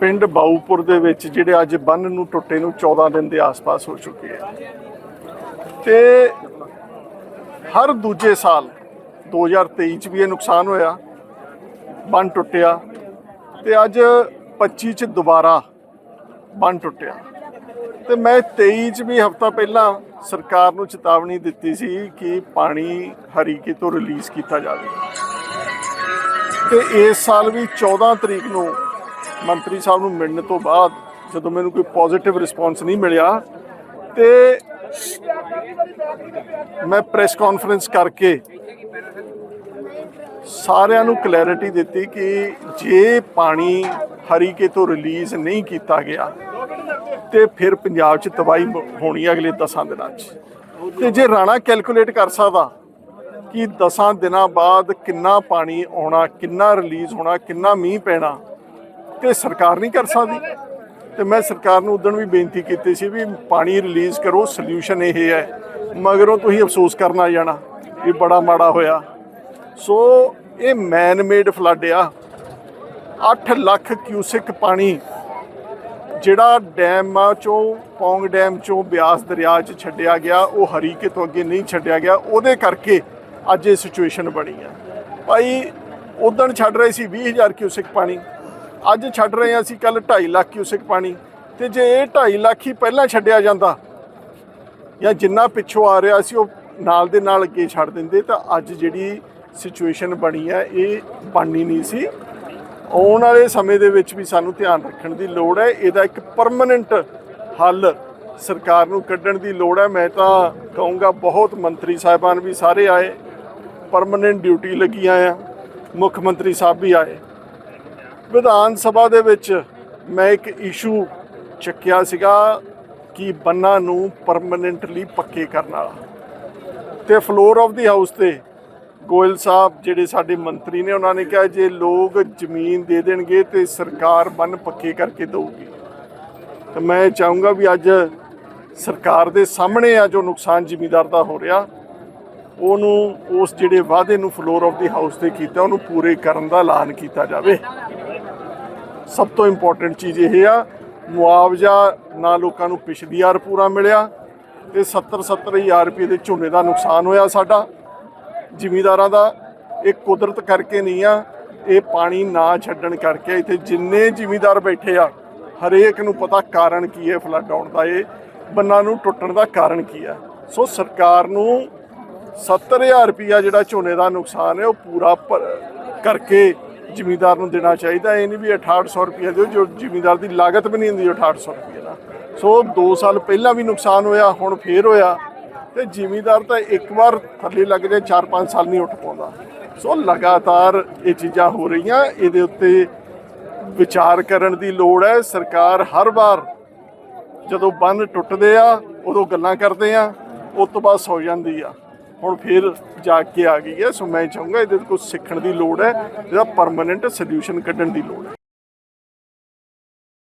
ਪਿੰਡ ਬਾਊਪੁਰ ਦੇ ਵਿੱਚ ਜਿਹੜੇ ਅੱਜ ਬੰਨ ਨੂੰ ਟੁੱਟੇ ਨੂੰ 14 ਦਿਨ ਦੇ ਆਸ-ਪਾਸ ਹੋ ਚੁੱਕੇ ਹੈ। ਤੇ ਹਰ ਦੂਜੇ ਸਾਲ 2023 ਚ ਵੀ ਇਹ ਨੁਕਸਾਨ ਹੋਇਆ, ਬੰਨ ਟੁੱਟਿਆ ਤੇ ਅੱਜ 25 ਚ ਦੁਬਾਰਾ ਬੰਨ ਟੁੱਟਿਆ। ਤੇ ਮੈਂ 23 ਚ ਵੀ ਹਫਤਾ ਪਹਿਲਾਂ ਸਰਕਾਰ ਨੂੰ ਚੇਤਾਵਨੀ ਦਿੱਤੀ ਸੀ ਕਿ ਪਾਣੀ ਹਰੀਕੇ ਤੋਂ ਰਿਲੀਜ਼ ਕੀਤਾ ਜਾਵੇ। ਤੇ ਇਸ ਸਾਲ ਵੀ 14 ਤਰੀਕ ਨੂੰ ਮੰਤਰੀ ਸਾਹਿਬ ਨੂੰ ਮਿਲਣ ਤੋਂ ਬਾਅਦ ਜਦੋਂ ਮੈਨੂੰ ਕੋਈ ਪੋਜ਼ਿਟਿਵ ਰਿਸਪੌਂਸ ਨਹੀਂ ਮਿਲਿਆ, ਤੇ ਮੈਂ ਪ੍ਰੈਸ ਕਾਨਫਰੰਸ ਕਰਕੇ ਸਾਰਿਆਂ ਨੂੰ ਕਲੈਰਿਟੀ ਦਿੱਤੀ ਕਿ ਜੇ ਪਾਣੀ ਹਰੀਕੇ ਤੋਂ ਰਿਲੀਜ਼ ਨਹੀਂ ਕੀਤਾ ਗਿਆ, ਤੇ ਫਿਰ ਪੰਜਾਬ 'ਚ ਤਬਾਹੀ ਹੋਣੀ ਅਗਲੇ 10 ਦਿਨਾਂ 'ਚ। ਤੇ ਜੇ ਰਾਣਾ ਕੈਲਕੂਲੇਟ ਕਰ ਸਕਦਾ ਕਿ 10 ਦਿਨਾਂ ਬਾਅਦ ਕਿੰਨਾ ਪਾਣੀ ਆਉਣਾ, ਕਿੰਨਾ ਰਿਲੀਜ਼ ਹੋਣਾ, ਕਿੰਨਾ ਮੀਂਹ ਪੈਣਾ ਤੇ ਸਰਕਾਰ ਨਹੀਂ ਕਰ ਸਕਦੀ। ਤੇ ਮੈਂ ਸਰਕਾਰ ਨੂੰ ਉਦੋਂ ਵੀ ਬੇਨਤੀ ਕੀਤੀ ਸੀ ਵੀ ਪਾਣੀ ਰਿਲੀਜ਼ ਕਰੋ, ਸੋਲੂਸ਼ਨ ਇਹ ਹੈ। ਮਗਰੋਂ ਤੁਸੀਂ ਅਫਸੋਸ ਕਰਨ ਆ ਜਾਣਾ ਵੀ ਬੜਾ ਮਾੜਾ ਹੋਇਆ। ਸੋ ਇਹ ਮੈਨ ਮੇਡ ਫਲੱਡ ਆ। 8 ਲੱਖ ਕਿਊਸਿਕ ਪਾਣੀ ਜਿਹੜਾ ਡੈਮਾਂ ਚੋਂ, ਪੌਂਗ ਡੈਮ ਚੋਂ ਬਿਆਸ ਦਰਿਆ 'ਚ ਛੱਡਿਆ ਗਿਆ, ਉਹ ਹਰੀਕੇ ਤੋਂ ਅੱਗੇ ਨਹੀਂ ਛੱਡਿਆ ਗਿਆ। ਉਹਦੇ ਕਰਕੇ ਅੱਜ ਇਹ ਸਿਚੁਏਸ਼ਨ ਬਣੀ ਆ। ਭਾਈ, ਉਦਣ ਛੱਡ ਰਹੇ ਸੀ 20000 ਕਿਊਸਿਕ ਪਾਣੀ। ਅੱਜ ਛੱਡ ਰਹੇ ਹਾਂ ਅਸੀਂ ਕੱਲ 2.5 ਲੱਖ ਕਿਊਸਿਕ ਪਾਣੀ ਤੇ ਜੇ ਇਹ 2.5 ਲੱਖ ਹੀ ਪਹਿਲਾਂ ਛੱਡਿਆ ਜਾਂਦਾ ਜਾਂ ਜਿੰਨਾ ਪਿੱਛੋਂ ਆ ਰਿਹਾ ਸੀ ਉਹ ਨਾਲ ਦੇ ਨਾਲ ਅੱਗੇ ਛੱਡ ਦਿੰਦੇ, ਤਾਂ ਅੱਜ ਜਿਹੜੀ ਸਿਚੁਏਸ਼ਨ ਬਣੀ ਹੈ ਇਹ ਬਣਨੀ ਨਹੀਂ ਸੀ। ਆਉਣ ਵਾਲੇ ਸਮੇਂ ਦੇ ਵਿੱਚ ਵੀ ਸਾਨੂੰ ਧਿਆਨ ਰੱਖਣ ਦੀ ਲੋੜ ਹੈ, ਇਹਦਾ ਇੱਕ ਪਰਮਨੈਂਟ ਹੱਲ ਸਰਕਾਰ ਨੂੰ ਕੱਢਣ ਦੀ ਲੋੜ ਹੈ। ਮੈਂ ਤਾਂ ਕਹੂੰਗਾ ਬਹੁਤ ਮੰਤਰੀ ਸਾਹਿਬਾਨ ਵੀ ਸਾਰੇ ਆਏ ਪਰਮਨੈਂਟ ਡਿਊਟੀ ਲੱਗੀਆਂ ਆ, ਮੁੱਖ ਮੰਤਰੀ ਸਾਹਿਬ ਵੀ ਆਏ। ਵਿਧਾਨ ਸਭਾ ਦੇ ਵਿੱਚ ਮੈਂ ਇੱਕ ਇਸ਼ੂ ਚੱਕਿਆ ਸੀਗਾ ਕਿ ਬੰਨਾਂ ਨੂੰ ਪਰਮਨੈਂਟਲੀ ਪੱਕੇ ਕਰਨ ਵਾਲਾ। ਤੇ ਫਲੋਰ ਆਫ ਦੀ ਹਾਊਸ ਤੇ ਗੋਇਲ ਸਾਹਿਬ ਜਿਹੜੇ ਸਾਡੇ ਮੰਤਰੀ ਨੇ, ਉਹਨਾਂ ਨੇ ਕਿਹਾ ਜੇ ਲੋਕ ਜ਼ਮੀਨ ਦੇ ਦੇਣਗੇ ਤੇ ਸਰਕਾਰ ਬੰਨ ਪੱਕੇ ਕਰਕੇ ਦੇਊਗੀ। ਤੇ ਮੈਂ ਚਾਹੂੰਗਾ ਵੀ ਅੱਜ ਸਰਕਾਰ ਦੇ ਸਾਹਮਣੇ ਆ ਜੋ ਨੁਕਸਾਨ ਜ਼ਿਮੀਦਾਰ ਦਾ ਹੋ ਰਿਹਾ, ਉਹਨੂੰ, ਉਸ ਜਿਹੜੇ ਵਾਅਦੇ ਨੂੰ ਫਲੋਰ ਆਫ ਦੀ ਹਾਊਸ ਤੇ ਕੀਤਾ, ਉਹਨੂੰ ਪੂਰੇ ਕਰਨ ਦਾ ਐਲਾਨ ਕੀਤਾ ਜਾਵੇ। ਸਭ ਤੋਂ ਇੰਪੋਰਟੈਂਟ ਚੀਜ਼ ਇਹ ਆ, ਮੁਆਵਜ਼ਾ ਨਾ ਲੋਕਾਂ ਨੂੰ ਪਿਛਲੀ ਵਾਰ ਪੂਰਾ ਮਿਲਿਆ ਤੇ 70 70000 ਰੁਪਏ ਦੇ ਝੋਨੇ ਦਾ ਨੁਕਸਾਨ ਹੋਇਆ ਸਾਡਾ। ਜ਼ਿਮੀਦਾਰਾਂ ਦਾ ਇਹ ਕੁਦਰਤ ਕਰਕੇ ਨਹੀਂ ਆ, ਇਹ ਪਾਣੀ ਨਾ ਛੱਡਣ ਕਰਕੇ ਇੱਥੇ ਜਿੰਨੇ ਜ਼ਿਮੀਂਦਾਰ ਬੈਠੇ ਆ, ਹਰੇਕ ਨੂੰ ਪਤਾ ਕਾਰਨ ਕੀ ਹੈ ਫਲੱਡ ਆਉਣ ਦਾ ਇਹ, ਬੰਨਾਂ ਨੂੰ ਟੁੱਟਣ ਦਾ ਕਾਰਨ ਕੀ ਆ ਸੋ ਸਰਕਾਰ ਨੂੰ 70000 ਰੁਪਇਆ ਜਿਹੜਾ ਝੋਨੇ ਦਾ ਨੁਕਸਾਨ ਹੈ ਉਹ ਪੂਰਾ ਭਰ- ਕਰਕੇ ਜ਼ਿਮੀਂਦਾਰ ਨੂੰ ਦੇਣਾ ਚਾਹੀਦਾ, ਇਹ ਨਹੀਂ ਵੀ 6800 ਰੁਪਇਆ ਦਿਓ, ਜੋ ਜ਼ਿਮੀਂਦਾਰ ਦੀ ਲਾਗਤ ਵੀ ਨਹੀਂ ਹੁੰਦੀ 6800 ਰੁਪਏ ਦਾ ਸੋ 2 ਸਾਲ ਪਹਿਲਾਂ ਵੀ ਨੁਕਸਾਨ ਹੋਇਆ, ਹੁਣ ਫੇਰ ਹੋਇਆ। ਤੇ ਜ਼ਿਮੀਂਦਾਰ ਤਾਂ ਇੱਕ ਵਾਰ ਥੱਲੇ ਲੱਗ ਜਾਏ 4-5 ਸਾਲ ਨਹੀਂ ਉੱਠ ਪਾਉਂਦਾ। ਸੋ ਲਗਾਤਾਰ ਇਹ ਚੀਜ਼ਾਂ ਹੋ ਰਹੀਆਂ, ਇਹਦੇ ਉੱਤੇ ਵਿਚਾਰ ਕਰਨ ਦੀ ਲੋੜ ਹੈ। ਸਰਕਾਰ ਹਰ ਵਾਰ ਜਦੋਂ ਬੰਨ ਟੁੱਟਦੇ ਆ, ਉਦੋਂ ਗੱਲਾਂ ਕਰਦੇ ਆ ਉਸ ਤੋਂ ਬਾਅਦ ਸੌ ਜਾਂਦੀ ਆ। ਹੁਣ ਫਿਰ ਜਾ ਕੇ ਆ ਗਈ ਹੈ, ਸੋ ਮੈਂ ਚਾਹੂੰਗਾ ਇਹਦੇ ਤੋਂ ਕੁਝ ਸਿੱਖਣ ਦੀ ਲੋੜ ਹੈ ਇਹਦਾ ਪਰਮਨੈਂਟ ਸੋਲੂਸ਼ਨ ਕੱਢਣ ਦੀ ਲੋੜ ਹੈ।